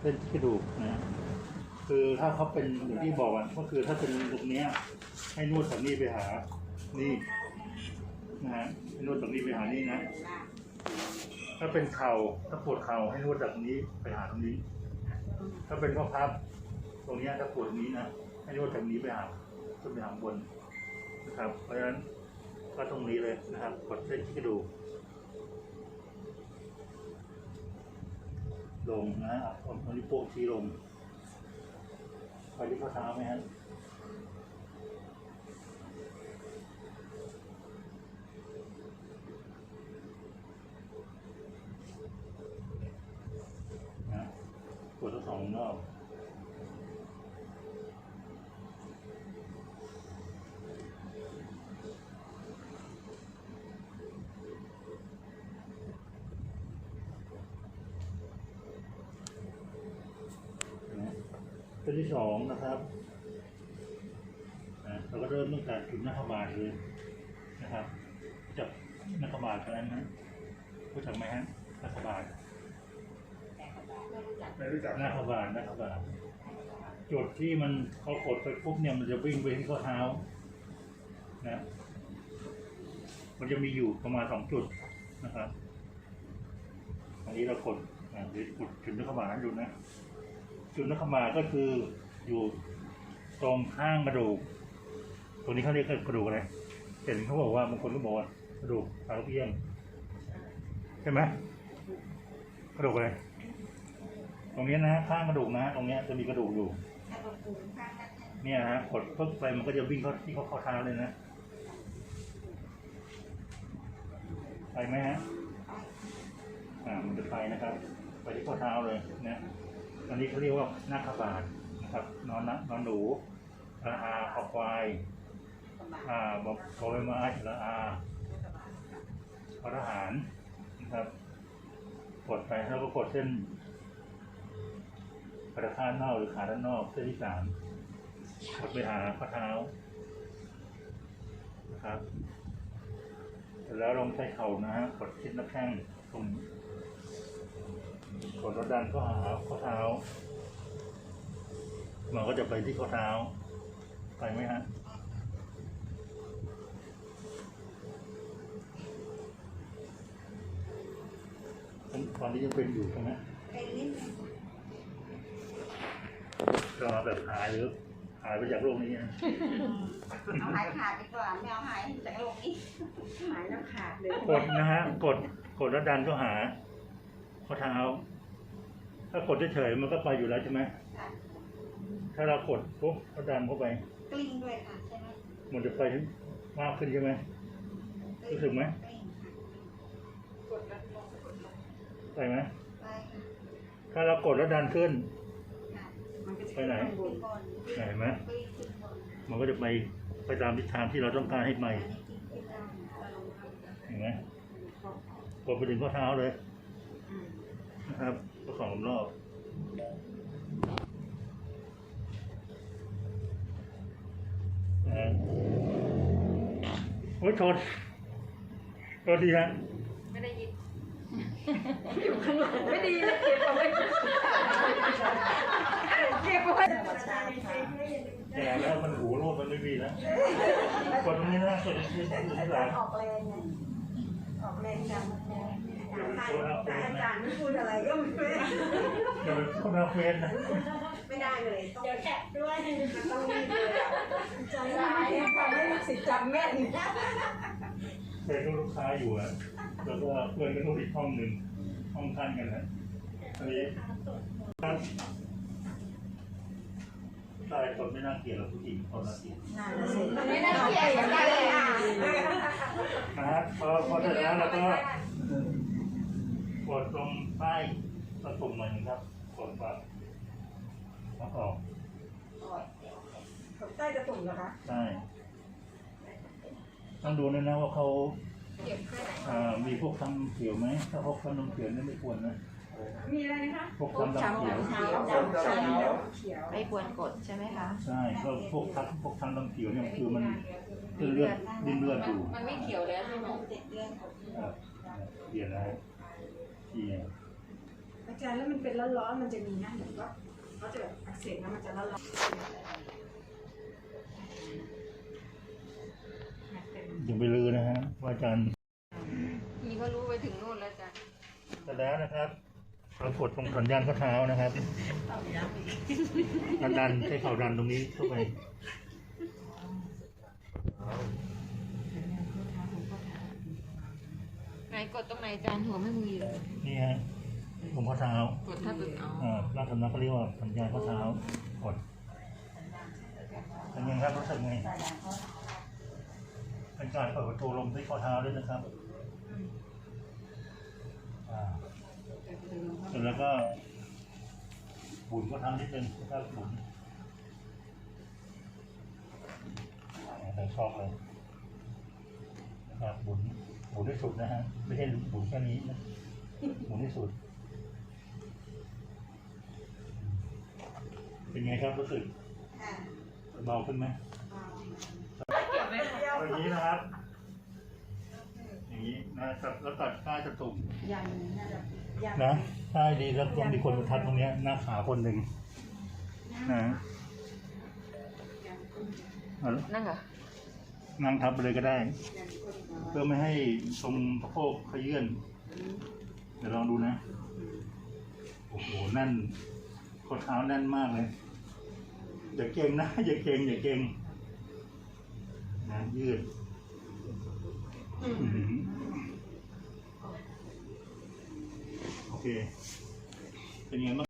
เส้นที่กระดูกนะคือถ้าเขาเป็นอย่างที่บอกอะก็คือถ้าเป็นตรงเนี้ย ให้นวดจากนี้ไปหา นี่นะฮะให้นวดจากนี้ไปหานี่นะ ถ้าเป็นเข่าถ้าปวดเข่าให้นวดจากตรงนี้ไปหาตรงนี้ ถ้าเป็นข้อพับ ตรงเนี้ยถ้าปวดตรงนี้นะให้นวดจากนี้ไปหาขึ้นไปหาบนนะครับ เพราะฉะนั้นก็ตรงนี้เลยนะครับกดเส้นที่กระดูก ลงนะเอาเอานิ้วโป้งชี้ลงไปที่ข้อเท้าไหมฮะกดทั้งสองรอบนะ ตัวที่สองนะครับนะเราก็เริ่มตั้งแต่จุดหน้าขบาดเลยนะครับ จับหน้าขบาดกันนะรู้จักไหมฮะหน้าขบาดไม่รู้จักหน้าขบาดหน้าขบาดจุดที่มันเขากดไปปุ๊บเนี่ยมันจะวิ่งไปที่ข้อเท้านะ มันจะมีอยู่ประมาณสองจุดนะครับ อันนี้เรากดอ่าเดี๋ยวกดจุดนักขบาดให้ดูนะ จุดนักขบาก็คืออยู่ตรงข้างกระดูก ตรงนี้เขาเรียกกระดูกอะไรเห็นเขาบอกว่าบางคนก็บอกว่ากระดูกเท้าเอี้ยงใช่ไหมกระดูกอะไรตรงนี้นะข้างกระดูกนะตรงนี้จะมีกระดูกอยู่เนี่ยฮะกดปึ๊บไปมันก็จะวิ่งเข้าที่เข้อเท้าเลยนะไปไหมฮะอ่ามันจะไปนะครับ ไปที่ข้อเท้าเลยนะ อันนี้เขาเรียกว่าหน้าขบาดนะครับนอนนะนอนหนูละอาขอควายอ่าบอกบอใบไม้ละอาพทหารนะครับกดไปแล้วก็กดเส้นขาด้านนอกหรือขาด้านนอกเส้นที่สามกดไปหาข้อเท้านะครับเสร็จแล้วลงใช้เข่านะฮะกดชิดหน้าแข้งตรง กดแล้วดันก็หาข้อเท้า มันก็จะไปที่ข้อเท้า ไปไหมฮะตอนนี้ยังเป็นอยู่ใช่ไหมก็แบบหายหรือหายไปจากโลกนี้นะเอาหายขาดดีกว่าไม่เอาหายจากโลกนี้หายแล้วขาดเลย กดนะฮะ กด กดแล้วดันก็หา ข้อเท้า ถ้ากดเฉยๆมันก็ไปอยู่แล้วใช่ไหมค่ะถ้าเรากดปุ๊บก็ดันเข้าไป กลิ้งด้วยค่ะใช่ไหมมันจะไปมากขึ้นใช่ไหมรู้สึกไหม กลิ้งค่ะไปไหมไปค่ะถ้าเรากดแล้วดันขึ้น ค่ะมันก็จะไปไหนข้างบขึ้นนบนเห็นไหมกลิ้งขึ้นบนมันก็จะไปไปตามทิศทางที่เราต้องการให้ไป อันนี้กลิ้งขึ้นล่างเราลงข้างล่างเห็นไหมกดไปถึงข้อเท้าเลยอืม นะครับ ก็สองรอบนะฮะโอ้ยโทษโทษดีฮะไม่ได้ยิน อยู่ข้างหลังไม่ดีเลยเก็บเอาไว้เก็บเอาไว้แก่แล้วมันหูรูดมันไม่มีแล้วกดตรงนี้นะกดตรงนี้อยู่ที่หลังออกแรงไงออกแรงจัง อย่าไปโคตรเอาเฟสอานะจารย์ไม่พูดอะไรก็ไม่เป็นอย่าไปโคตรเอาเฟสนะไม่ได้เลยต้องเดี๋ยวแคปด้วยมันต้องรีบเลยอะใจร้ายทำให้ลูกศิษย์จำแม่นเฟสลูกค้าอยู่อะแล้วก็เพื่อนก็ต้องอีกห้องหนึ่งห้องท่านกันนะอันนี้ครับชายคนไม่น่าเกลียดหรอกผู้หญิงคนน่าเกลียดไม่น่าเกลียดกันเลยอะนะฮะพอพอเสร็จแล้วเราก็กดตรงใต้ ตะตุ่มหน่อยหนึงครับกดปัดแล้วออกใต้กระตุ่มเหรอคะใช่ต้องดูด้วยนะว่าเขาอ่ามีพวกทำเขียวไหมถ้าพวกทำน้ำเขียวนี่ไม่ควรนะมีอะไรนะคะพวกทำน้ำเขียวเขียวเขียวไม่ควรกดใช่ไหมคะใช่ก็พวกทักพวกทำน้ำเขียวเนี่ยคือมันคือเลือดดิ้นเลือดอยู่มันไม่เขียวแล้วใช่ไหมเจ็ดเดือนครับเปลี่ยนแล้วเปลี่ยนอา จารย์แล้วมันเป็นร้อนๆมันจะมีนะเหมือนว่าเขาจะแบบอักเสบแล้วมันจะร้อนๆเป็นอย่าไปลือนะฮะว่าอาจารย์พี่เขารู้ไปถึงนู่นแล้วจ้ะเสร็จแล้วนะครับเรากดตรงสัญญาณข้อเท้านะครับดันดันใช้เข่าดันตรงนี้เข้าไปไหนกดตรงไหนจานหัวไม่มือเลยนี่ฮะ ตรงข้อเท้ากดถ้าเป็นเอาอ่าร่างสำนักเขาเรียกว่าสัญญาณข้อเท้ากดเป็นยังไงครับรู้สึกไงเป็นการเปิดประตูลมที่ข้อเท้าด้วยนะครับอ่าเสร็จแล้วก็บุนข้อเท้านิดนึงแล้วก็บุนใส่ชอบเลยนะครับบุนบุนที่สุดนะฮะไม่ใช่บุนแค่นี้นะบุนที่สุด เป็นไงครับรู้สึกค่ะเบาขึ้นไหมอย่างนี้นะครับ อย่างนี้นะครับแล้วตัดใต้สตุ่มยังน่าจะยังนะใต้ดีแล้วก็มีคนมาทัดตรงเนี้ยหน้าขาคนหนึ่งนะเอาละนั่งเหรอนั่งทับไปเลยก็ได้ เพื่อไม่ให้ตรงสะโพกขยื่นเดี๋ยวลองดูนะ โอ้โหแน่น ข้อเท้าแน่นมากเลย อย่าเก่งนะ อย่าเก่งอย่าเก่งนะยืดอื้อหือโอเค เป็นไงบ้าง